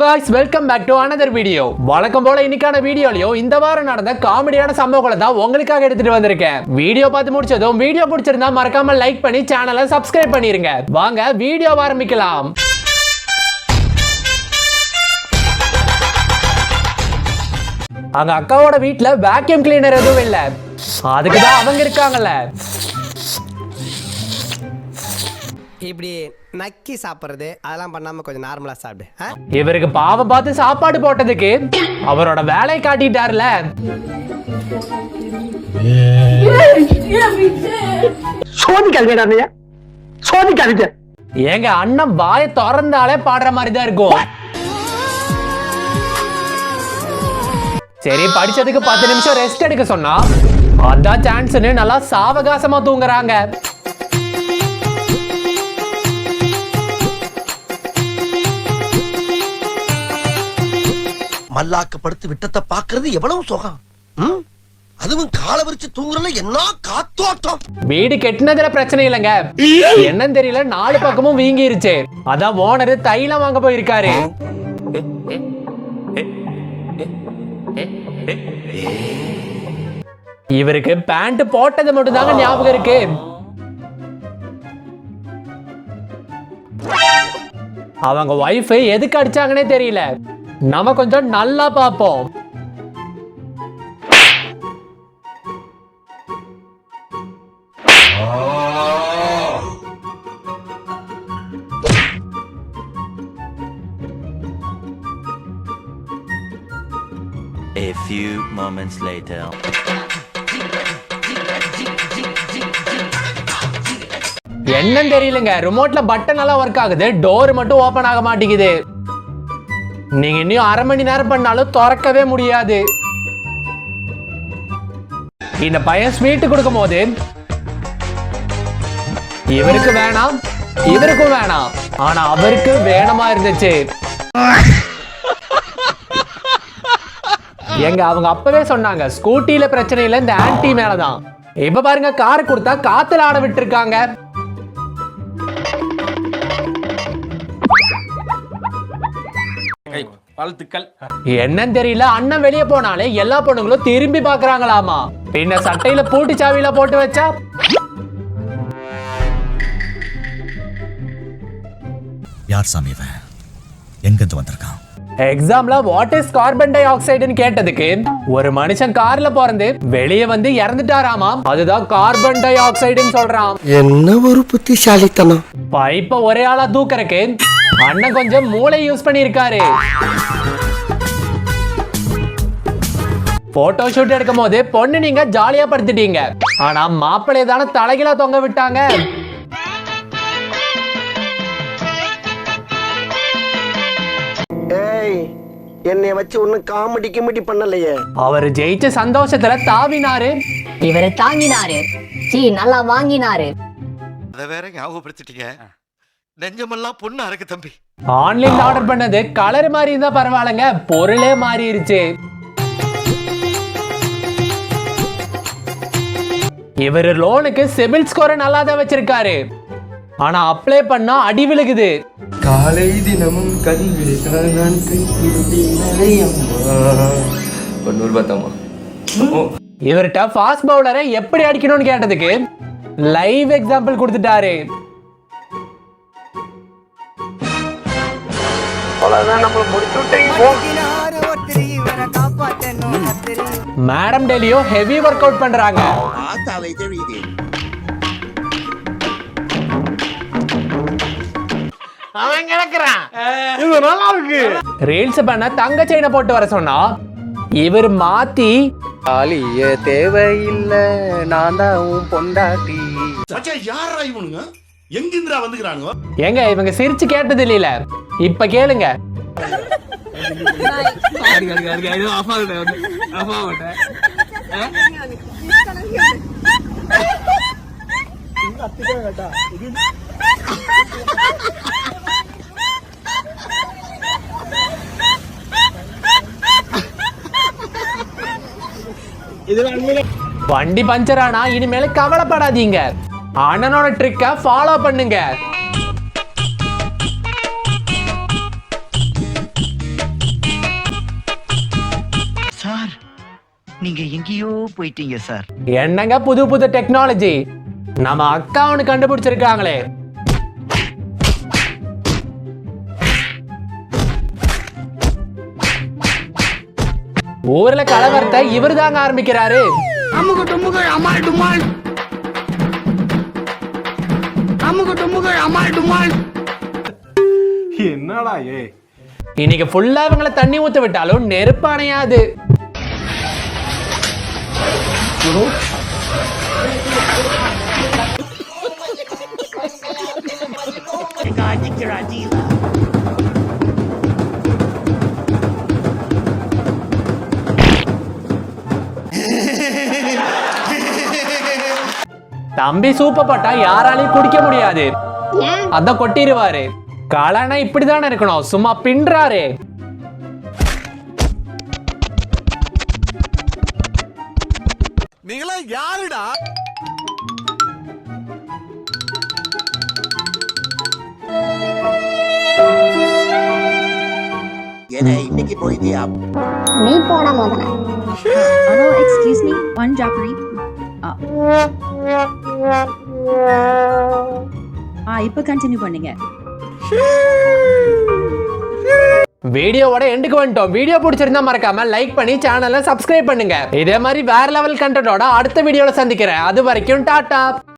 Guys welcome back to another video வழக்கம் போல இன்னைக்கான வீடியோலையும் இந்த வாரம் நடந்த காமெடியான சம்பவங்களை தான் உங்களுக்காக எடுத்துட்டு வந்திருக்கேன். வீடியோ பார்த்து முடிச்சதும் வீடியோ பிடிச்சிருந்தா மறக்காம லைக் பண்ணி சேனலை சப்ஸ்கிரைப் பண்ணிருங்க. வாங்க வீடியோ ஆரம்பிக்கலாம். அங்க அக்காவோட வீட்டுல வேக்யூம் கிளீனர் எதுவும் இல்ல. அதுக்கு தான் அவங்க இருக்காங்கல்ல. இப்படி நக்கி சாப்பிட்றது அதெல்லாம் பண்ணாம கொஞ்சம் நார்மலா சாப்பிடு? இவருக்கு பாவம் பார்த்து சாப்பாடு போட்டதுக்கு அவரோட வேலையை காட்டிட்டார்ல. சோதிக்காதீங்க சோதிக்காதீங்க ஏங்க அண்ணன் வாயை திறந்தாலே பாடுற மாதிரி தான் இருக்கும் சரி படிச்சதுக்கு பத்து நிமிஷம் ரெஸ்ட் எடுக்க சொன்னா அதான் சான்ஸ்னு நல்லா சாவகாசமா தூங்குறாங்க. மல்லாக்க படுத்து விட்டத்தை பாக்குறது எவ்வளவு சுகம்? ம்? அதுவும் காலை விரிச்சு தூங்குறல என்ன காத்தோட்டம்? வீடு கெட்டினதுல பிரச்சனை இல்லைங்க. என்னன்னு தெரியல நாலு பக்கமும் வீங்கிருச்சு. அதான் ஓனர் தைலம் வாங்க போயிருக்காரு. இவருக்கு பேண்ட் போட்டது மட்டும் தாங்க ஞாபகம் இருக்கு. அவங்க ஒய்ஃப் எதுக்கு அடிச்சாங்கன்னே தெரியல. நம்ம கொஞ்சம் நல்லா பார்ப்போம். A few moments later. என்னன்னு தெரியலங்க. ரிமோட்ல பட்டன் எல்லாம் ஒர்க் ஆகுது. டோர் மட்டும் ஓபன் ஆக மாட்டேங்குது. நீங்க இன்னும் அரை மணி நேரம் பண்ணாலும் திறக்கவே முடியாது. இந்த பையன் ஸ்வீட் கொடுக்கும் போது இவருக்கு வேணாம் இவருக்கும் வேணாம். ஆனா அவருக்கு வேணமா இருந்துச்சு. எங்க அவங்க அப்பவே சொன்னாங்க ஸ்கூட்டில பிரச்சனை இல்ல இந்த ஆன்டி மேலதான். இப்ப பாருங்க கார் கொடுத்தா காத்துல ஆட விட்டுருக்காங்க. வாழ்த்துக்கள் என்னன்னு தெரியல அண்ணன் வெளியே போனாலே எல்லா பொண்ணுங்களும் திரும்பி பாக்குறாங்களாமா பின்ன சட்டையில பூட்டி சாவியில போட்டு வச்சா? யார் சாமி இவன்? எங்கிருந்து வந்திருக்கான்? எக்ஸாம்ல வாட் இஸ் கார்பன் டை ஆக்சைடுன்னு கேட்டதுக்கு ஒரு மனுஷன் கார்ல பிறந்து வெளியே வந்து இறந்துட்டாராமா? அதுதான் கார்பன் டை ஆக்சைடுன்னு சொல்றான். என்ன ஒரு புத்திசாலித்தனம். பைப்ப ஒரே ஆளா தூக்கறக்கு அண்ணன் கொஞ்சம் மூளை யூஸ் பண்ணியிருக்காரு. போட்டோ ஷூட் எடுக்கும் போது பொண்ணு நீங்க ஜாலியா படுத்துட்டீங்க. ஆனா மாப்பிள்ளை தானே தலைகிலா தொங்க விட்டாங்க. ஏய் என்னைய வச்சு ஒன்னும் காமெடி கிமெடி பண்ணலையே. அவர் ஜெயிச்ச சந்தோஷத்துல தாவினாரு. இவரு தாங்கினாரு. சீ நல்லா வாங்கினாரு. அத வேற ஞாபகப்படுத்திட்டீங்க. நெஞ்சமெல்லாம் பொண்ணா இருக்கு தம்பி. ஆன்லைன்ல ஆர்டர் பண்ணது கலர் மாதிரி இருந்தா பரவாயில்லைங்க. பொருளே மாறிடுச்சு இவர் லோனுக்கு சிபில் ஸ்கோரை நல்லா தான் வச்சிருக்காரு. ஆனா அப்ளை பண்ணா அடி விழுகுது. காலை தினமும் கல்வி நான் கை ஒன்னூறு பார்த்தாமா இவர்கிட்ட ஃபாஸ்ட் பவுலரை எப்படி அடிக்கணும்னு கேட்டதுக்கு லைவ் எக்ஸாம்பிள் கொடுத்துட்டாரு. மேடம் டெலியும் ஹெவி ஒர்க் அவுட் பண்றாங்க. ரீல்ஸ் பண்ண தங்க செயினை போட்டு வர சொன்னா இவர் மாத்தி தேவையில்லை நான் தான் பொண்டாட்டி. யாரா இவனுங்க? எங்கிந்திரா வந்துக்கிறானுங்க ஏங்க இவங்க சிரிச்சு கேட்டது இல்லையில. இப்ப கேளுங்க. வண்டி பஞ்சர் ஆனா இனிமேல் கவலைப்படாதீங்க. அண்ணனோட ட்ரிக்கை ஃபாலோ பண்ணுங்க. சார் நீங்க எங்கேயோ போயிட்டீங்க சார். என்னங்க புது புது டெக்னாலஜி நம்ம அக்கா ஒன்று கண்டுபிடிச்சிருக்காங்களே. ஊர்ல கலவரத்தை இவர் தாங்க ஆரம்பிக்கிறாரு. அமுக டுமுக அமால் டுமால். அமுகு டுமுகு அமால் டுமால். என்னடா ஏ? இன்னைக்கு ஃபுல்லா இவங்களை தண்ணி ஊத்த விட்டாலும் நெருப்பு அணையாது. தம்பி சூப்ப போட்டா யாராலையும் குடிக்க முடியாது. அதான் கொட்டிடுவாரு காளானா இப்படிதானே இருக்கணும். சும்மா பின்றாரு. நீங்களா யாருடா? இன்னைக்கு போயிட்டியா? நீ போன முதல்ல. ஹலோ எக்ஸ்கியூஸ் மீ ஒன் ஜாப்பரி ஆ இப்போ கண்டினியூ பண்ணுங்க. வீடியோவோட எண்டுக்கு வந்துட்டோம். வீடியோ பிடிச்சிருந்தா மறக்காம லைக் பண்ணி சேனலை சப்ஸ்கிரைப் பண்ணுங்க. இதே மாதிரி வேற லெவல் கண்டென்ட்டோட அடுத்த வீடியோல சந்திக்கிறேன். அது வரைக்கும் டாடா